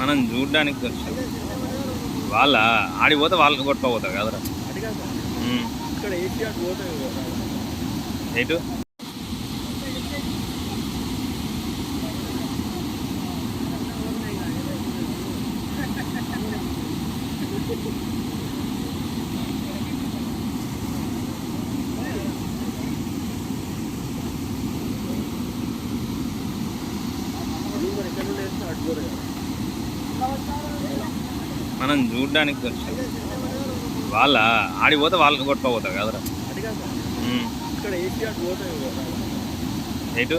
మనం చూడ్డానికి వచ్చాం. వాళ్ళ ఆడిపోతే వాళ్ళకి కొట్టుకోపోతారు కదరా. ఎయిట్ మనం చూడడానికి వచ్చాం. వాళ్ళ ఆడిపోతే వాళ్ళు కొట్టుకోపోతారు కదరా. ఎటు?